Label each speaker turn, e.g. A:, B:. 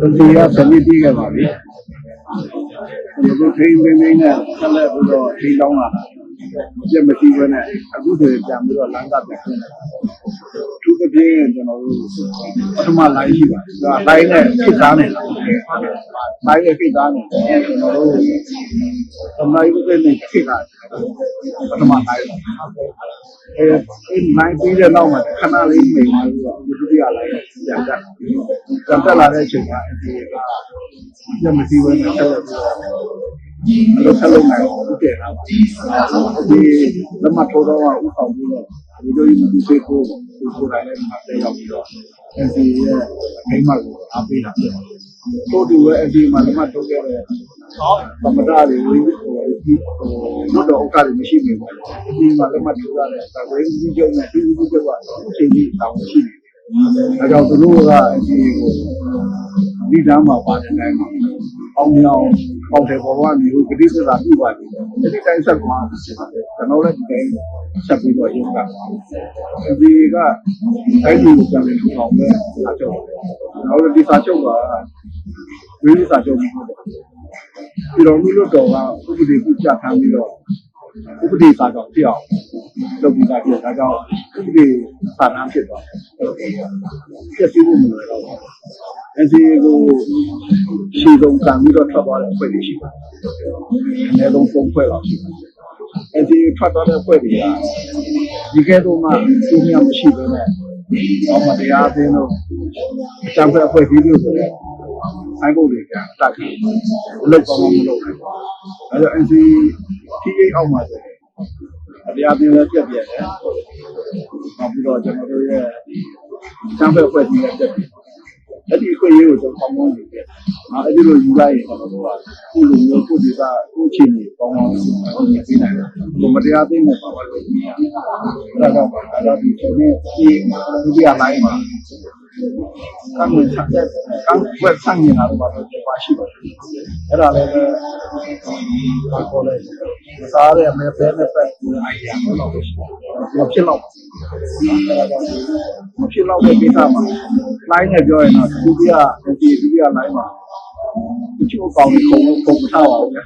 A: ဒီကစနစ်တည်ခဲ့ပါပြီဒီလိုထိန်းသိမ်းနေနဲ့ဆက်လက်ပြီးတော့ထိန်းတောင်းလာတာပြည့်မရှိဘဲနဲ့အခုဆိုရင်ပြန်ပြီးတော့လမ်းကပြန်ขึ้นတယ်သူတစ်ပြင်းကျွန်တော်တို့ပထမ line ရှိပါတယ်ဒါ line နဲ့ဖြစ်သားနေတာ line နဲ့ဖြစ်သားနေတယ်ကျွန်တော်တို့သမဏေဥပဒေနဲ့ဖြစ်တာပထမ line အဲအဲ line ပြီးတဲ့နောက်မှာခဏလေးမိန်သွားပြီးတော့ဒုတိယ line ပြန်တက်ပြန်တက်လာတဲ့အချိန်မှာဒီကပြည့်မရှိဘဲနဲ့ဆက်လက်ပြီးတော့အလုပ်ဆက်လုပ်နိုင်အောင်ဥတည်ထားပါဒီလက်မထိုးတော့ဥဆောင်ပြီးတော့ဒီလိုမျိုးဒီစိတ်ကိုဒီကိုယ်တိုင်လည်းမတက်ရောက်ပြီးတော့ NC ရဲ့အထိမ်းအမှတ်ကိုအားပေးတာဖြစ်ပါတယ်။တို့တူရဲ့ NC မှာလက်မထိုးခဲ့တဲ့သမဒတွေဝိဟိုဒီဟိုတို့တော့ဥက္ကဋ္ဌမရှိနေပါဘူး။ဒီမှာလက်မထိုးရတဲ့ဝိဒီကျုံနဲ့ဒီဒီကျုံကအချိန်ကြီးတောင်းရှိနေတယ်။ အဲကြောင့်သူတို့က NC ကိုဒီတမ်းမှာပါတဲ့တိုင်းမှာအောင်မြောင်ပေါတယ်ပေါ်ကမျိုးဂတိသစ္စာပြုပါလိမ့်မယ်။ဒီတိုင်းဆက်သွားကျွန်တော်လည်းဒီတိုင်းဆက်ပြီးတော့ရုပ်ကဒီကအဲ့ဒီကိုပြန်ပြီးထူအောင်ပဲစာချုပ်။နောက်ဒီစာချုပ်ကဝိသေစာချုပ်ပြီးတော့ဒီတော်မျိုးလို့တော်ကဥပဒေပြုကြခံပြီးတော့ဥပဒေစာချုပ်ဖြစ်အောင် လုပ်ပြီးသားဖြစ်ဒါကြောင့်ဥပဒေစာတမ်းဖြစ်သွားတယ်။ပြည့်စုံမှုမလွယ်တော့ဘူး။ NCA ကိုရှေ့ဆုံးကံပြီးတော့ထွက်သွားတဲ့အဖွဲ့တွေရှိပါတယ်။အနည်းဆုံး၃ဖွဲ့လောက်ရှိပါတယ်။ NCA ထွက်သွားတဲ့အဖွဲ့တွေကဒီကဲတော့မှသူများမရှိဘဲနဲ့တော့မတရားအသင်းတို့အကြံဖက်အဖွဲ့ကြီးတို့ဆိုတော့ဆိုင်ကုန်တွေကတတ်တယ်။လောက်ကောင်းမလုပ်နိုင်ဘူး။အဲဒါ NCA ထိအိတ်အောက်မှာဆိုရင် တရားပြင်းလည်းပြက်ပြက်တယ်။နောက်ပြီးတော့ကျွန်တော်တို့ရဲ့အကြံဖက်အဖွဲ့ကြီးလည်းပြက်ပြက်အဲ့ဒီခွင့်ရေးကိုကျွန်တော်ကောင်းကောင်းယူခဲ့။အဲအဲ့ဒီလိုယူလိုက်ရင်ကျွန်တော်တို့ကခုလိုမျိုးခုဒီကခုချင်းကြီးကောင်းကောင်းယူပေးနိုင်တယ်။ဘုမတရားသိနေပါပါလို့ဒီကအဲ့တော့အဲ့တော့ဒီချိန်นี้ဒီဒုတိယလိုင်းမှာ ကံဝင်ဆက်တဲ့ကံဝက်ဆန့်နေတာတော့ပါတော့ပါရှိပါတယ်။အဲ့ဒါလည်းဘာခေါ်လဲမစားရမယ်ပဲနဲ့ပဲအိုင်ဒီယာတော့ရှိတယ်။မဖြစ်တော့မဖြစ်တော့တဲ့ကိစ္စမှာ line နဲ့ပြောရင်တော့ဒုတိယဒီဒုတိယ line မှာတချို့အကောင်တွေခုံခုံမထားပါဘူးဗျာ